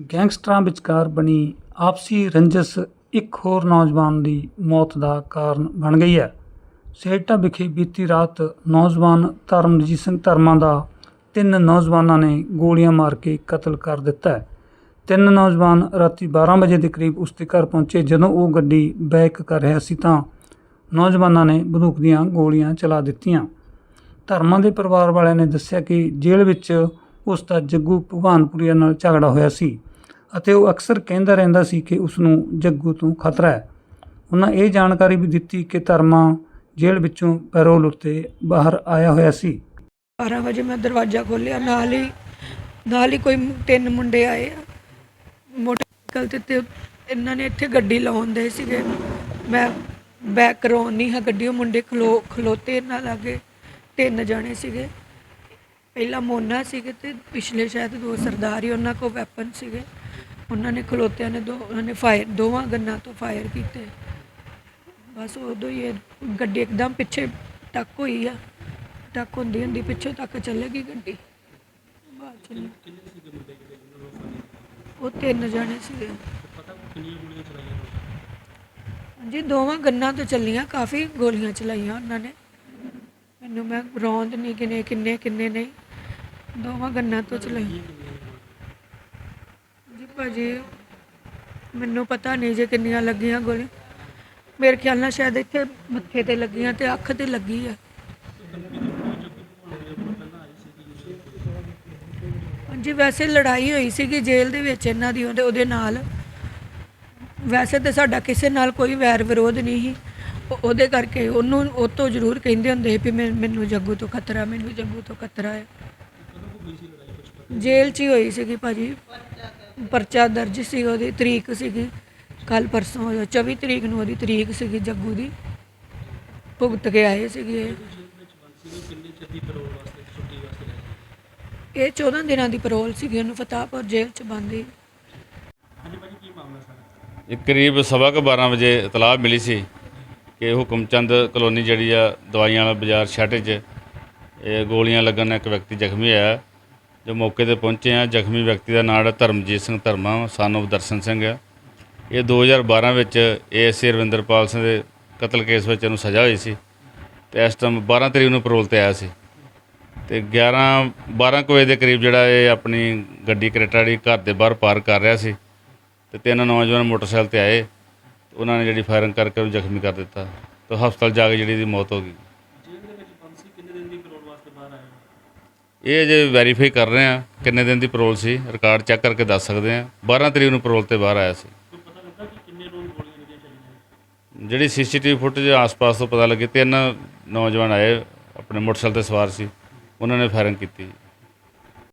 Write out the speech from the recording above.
ਗੈਂਗਸਟਰਾਂ ਵਿਚਕਾਰ ਬਣੀ ਆਪਸੀ ਰੰਜਸ ਇੱਕ ਹੋਰ ਨੌਜਵਾਨ ਦੀ ਮੌਤ ਦਾ ਕਾਰਨ ਬਣ ਗਈ ਹੈ। ਸੇਠਾ ਵਿਖੇ ਬੀਤੀ ਰਾਤ ਨੌਜਵਾਨ ਧਰਮਜੀਤ ਸਿੰਘ ਧਰਮਾ ਦਾ ਤਿੰਨ ਨੌਜਵਾਨਾਂ ਨੇ ਗੋਲੀਆਂ ਮਾਰ ਕੇ ਕਤਲ ਕਰ ਦਿੱਤਾ ਹੈ। ਤਿੰਨ ਨੌਜਵਾਨ ਰਾਤੀ 12 ਵਜੇ ਦੇ ਕਰੀਬ ਉਸ ਦੇ ਘਰ ਪਹੁੰਚੇ। ਜਦੋਂ ਉਹ ਗੱਡੀ ਬੈਕ ਕਰ ਰਿਹਾ ਸੀ ਤਾਂ ਨੌਜਵਾਨਾਂ ਨੇ ਬੰਦੂਕ ਦੀਆਂ ਗੋਲੀਆਂ ਚਲਾ ਦਿੱਤੀਆਂ। ਧਰਮਾਂ ਦੇ ਪਰਿਵਾਰ ਵਾਲਿਆਂ ਨੇ ਦੱਸਿਆ ਕਿ ਜੇਲ੍ਹ ਵਿੱਚ ਉਸ ਦਾ ਜੱਗੂ ਭਗਵਾਨਪੁਰੀਆ ਨਾਲ ਝਗੜਾ ਹੋਇਆ ਸੀ। ਅਤੇ ਉਹ ਅਕਸਰ ਕਹਿੰਦਾ ਰਹਿੰਦਾ ਸੀ ਕਿ ਉਸ ਨੂੰ ਜੱਗੂ ਤੋਂ ਖਤਰਾ ਹੈ। ਉਹਨਾਂ ਇਹ ਜਾਣਕਾਰੀ ਵੀ ਦਿੱਤੀ ਕਿ ਧਰਮਾ ਜੇਲ੍ਹ ਵਿੱਚੋਂ ਪੈਰੋਲ ਉੱਤੇ ਬਾਹਰ ਆਇਆ ਹੋਇਆ ਸੀ। 12 ਵਜੇ ਮੈਂ ਦਰਵਾਜ਼ਾ ਖੋਲ੍ਹਿਆ, ਨਾਲ ਹੀ ਨਾਲ ਹੀ ਕੋਈ ਤਿੰਨ ਮੁੰਡੇ ਆਏ ਆ। ਮੋਟਰਸਾਈਕਲ ਤੇ ਤੇ ਇਹਨਾਂ ਨੇ ਇੱਥੇ ਗੱਡੀ ਲਾਉਣ ਸੀਗੇ। ਮੈਂ ਬੈਕ ਕਰਾਉਣ ਨਹੀਂ ਹਾਂ ਗੱਡੀ, ਉਹ ਮੁੰਡੇ ਖਲੋ, ਖਲੋਤੇ ਇਹਨਾਂ ਲਾਗੇ ਤਿੰਨ ਜਣੇ ਸੀਗੇ। ਪਹਿਲਾ ਮੋਨਾ ਸੀਗੇ ਤੇ ਪਿਛਲੇ ਸ਼ਾਇਦ ਦੋ ਸਰਦਾਰ ਹੀ ਉਹਨਾਂ ਕੋਲ ਵੈਪਨ ਸੀਗੇ। ਉਹਨਾਂ ਨੇ ਖਲੋਤਿਆਂ ਨੇ ਦੋ ਉਹਨਾਂ ਨੇ ਫਾਇਰ ਦੋਵਾਂ ਗੰਨਾਂ ਤੋਂ ਫਾਇਰ ਕੀਤੇ। ਬਸ ਉਦੋਂ ਹੀ ਇਹ ਗੱਡੀ ਇੱਕਦਮ ਪਿੱਛੇ ਟੱਕ ਹੋਈ ਆ। ਟੱਕ ਹੁੰਦੀ ਹੁੰਦੀ ਪਿੱਛੇ ਤੱਕ ਚੱਲੇਗੀ ਗੱਡੀ। ਉਹ ਤਿੰਨ ਜਣੇ ਸੀਗੇ। ਹਾਂਜੀ ਦੋਵਾਂ ਗੰਨਾਂ ਤੋਂ ਚੱਲੀਆਂ ਕਾਫੀ ਗੋਲੀਆਂ ਚਲਾਈਆਂ ਉਹਨਾਂ ਨੇ। ਮੈਨੂੰ ਮੈਂ ਰੌਂਦ ਨਹੀਂ ਕਿਨੇ ਕਿੰਨੇ ਕਿੰਨੇ ਨਹੀਂ। ਦੋਵਾਂ ਗੰਨਾਂ ਤੋਂ ਚਲਾਈਆਂ। ਜੀ ਭਾਜੀ, ਮੈਨੂੰ ਪਤਾ ਨਹੀਂ ਜੇ ਕਿੰਨੀਆਂ ਲੱਗੀਆਂ ਗੋਲੀਆਂ ਮੇਰੇ ਖਿਆਲ ਨਾਲ ਸ਼ਾਇਦ ਇੱਥੇ ਮੱਥੇ ਤੇ ਲੱਗੀਆਂ ਤੇ ਅੱਖ ਤੇ ਲੱਗੀ ਆ। ਹਾਂਜੀ, ਵੈਸੇ ਲੜਾਈ ਹੋਈ ਸੀਗੀ ਜੇਲ੍ਹ ਦੇ ਵਿੱਚ ਇਹਨਾਂ ਦੀ ਉਹਦੇ ਉਹਦੇ ਨਾਲ। ਵੈਸੇ ਤੇ ਸਾਡਾ ਕਿਸੇ ਨਾਲ ਕੋਈ ਵੈਰ ਵਿਰੋਧ ਨਹੀਂ ਸੀ। ਉਹ- ਉਹਦੇ ਕਰਕੇ ਉਹਨੂੰ ਉਹ ਤੋਂ ਜ਼ਰੂਰ ਕਹਿੰਦੇ ਹੁੰਦੇ ਸੀ ਵੀ ਮੈਂ- ਮੈਨੂੰ ਜੱਗੂ ਤੋਂ ਖਤਰਾ ਮੈਨੂੰ ਜੱਗੂ ਤੋਂ ਖਤਰਾ ਹੈ। ਜੇਲ੍ਹ 'ਚ ਹੀ ਹੋਈ ਸੀਗੀ ਭਾਜੀ। ਪਰਚਾ ਦਰਜ ਸੀ, ਉਹਦੀ ਤਰੀਕ ਸੀਗੀ ਕੱਲ ਪਰਸੋਂ ਹੋਇਆ 24 ਤਰੀਕ ਨੂੰ ਉਹਦੀ ਤਰੀਕ ਸੀਗੀ, ਜੱਗੂ ਦੀ। ਭੁਗਤ ਕੇ ਆਏ ਸੀਗੇ ਇਹ। ਇਹ 14 ਦਿਨਾਂ ਦੀ ਪੈਰੋਲ ਸੀਗੀ, ਉਹਨੂੰ ਫਤਾਹਪੁਰ ਜੇਲ੍ਹ 'ਚ ਬੰਦੀ ਇਹ ਕਰੀਬ ਸਵਾ ਕੁ 12 ਵਜੇ ਇਤਲਾਹ ਮਿਲੀ ਸੀ ਕਿ ਹੁਕਮ ਚੰਦ ਕਲੋਨੀ ਜਿਹੜੀ ਆ ਦਵਾਈਆਂ ਵਾਲਾ ਬਾਜ਼ਾਰ ਛਾਟੇ 'ਚ, ਇਹ ਗੋਲੀਆਂ ਲੱਗਣ ਨਾਲ ਇੱਕ ਵਿਅਕਤੀ ਜ਼ਖਮੀ ਹੋਇਆ। ਜੋ ਮੌਕੇ ਤੇ ਪਹੁੰਚੇ ਆ ਜ਼ਖਮੀ ਵਿਅਕਤੀ ਦਾ ਨਾਮ ਧਰਮਜੀਤ ਸਿੰਘ ਧਰਮਾ, son of ਦਰਸ਼ਨ ਸਿੰਘ ਆ ਇਹ 2012 ਵਿੱਚ ਏਐਸਏ ਰਵਿੰਦਰਪਾਲ ਸਿੰਘ ਦੇ ਕਤਲ ਕੇਸ ਵਿੱਚ ਇਹਨੂੰ ਸਜ਼ਾ ਹੋਈ ਸੀ ਤੇ ਇਸ ਟਾਈਮ 12 ਤਰੀਕ ਨੂੰ ਪੈਰੋਲ ਤੇ ਆਇਆ ਸੀ। ਤੇ 11 12 ਕੁ ਵਜੇ ਦੇ ਕਰੀਬ ਜਿਹੜਾ ਇਹ ਆਪਣੀ ਗੱਡੀ ਕਰੇਟਾ ਜਿਹੜੀ ਘਰ ਦੇ ਬਾਹਰ ਪਾਰ ਕਰ ਰਿਹਾ ਸੀ ਤੇ ਤਿੰਨ ਨੌਜਵਾਨ ਮੋਟਰਸਾਈਕਲ ਤੇ ਆਏ। ਉਹਨਾਂ ਨੇ ਜਿਹੜੀ ਫਾਇਰਿੰਗ ਕਰਕੇ ਉਹਨੂੰ ਜ਼ਖਮੀ ਕਰ ਦਿੱਤਾ ਤੇ ਹਸਪਤਾਲ ਜਾ ਕੇ ਜਿਹੜੀ ਦੀ ਮੌਤ ਹੋ ਗਈ। ਇਹ ਜੇ ਵੈਰੀਫਾਈ ਕਰ ਰਹੇ ਆ ਕਿੰਨੇ ਦਿਨ ਦੀ ਪੈਰੋਲ ਸੀ ਰਿਕਾਰਡ ਚੈੱਕ ਕਰਕੇ ਦੱਸ ਸਕਦੇ ਆ 12 ਤਰੀਕ ਨੂੰ ਪੈਰੋਲ ਤੇ ਬਾਹਰ ਆਇਆ ਸੀ। ਜਿਹੜੀ ਸੀਸੀਟੀਵੀ ਫੁਟੇਜ ਆਸ-ਪਾਸ ਤੋਂ ਪਤਾ ਲੱਗੇ, ਤਿੰਨ ਨੌਜਵਾਨ ਆਏ, ਆਪਣੇ ਮੋਟਰਸਾਈਕਲ ਤੇ ਸਵਾਰ ਸੀ। ਉਹਨਾਂ ਨੇ ਫਾਇਰਿੰਗ ਕੀਤੀ।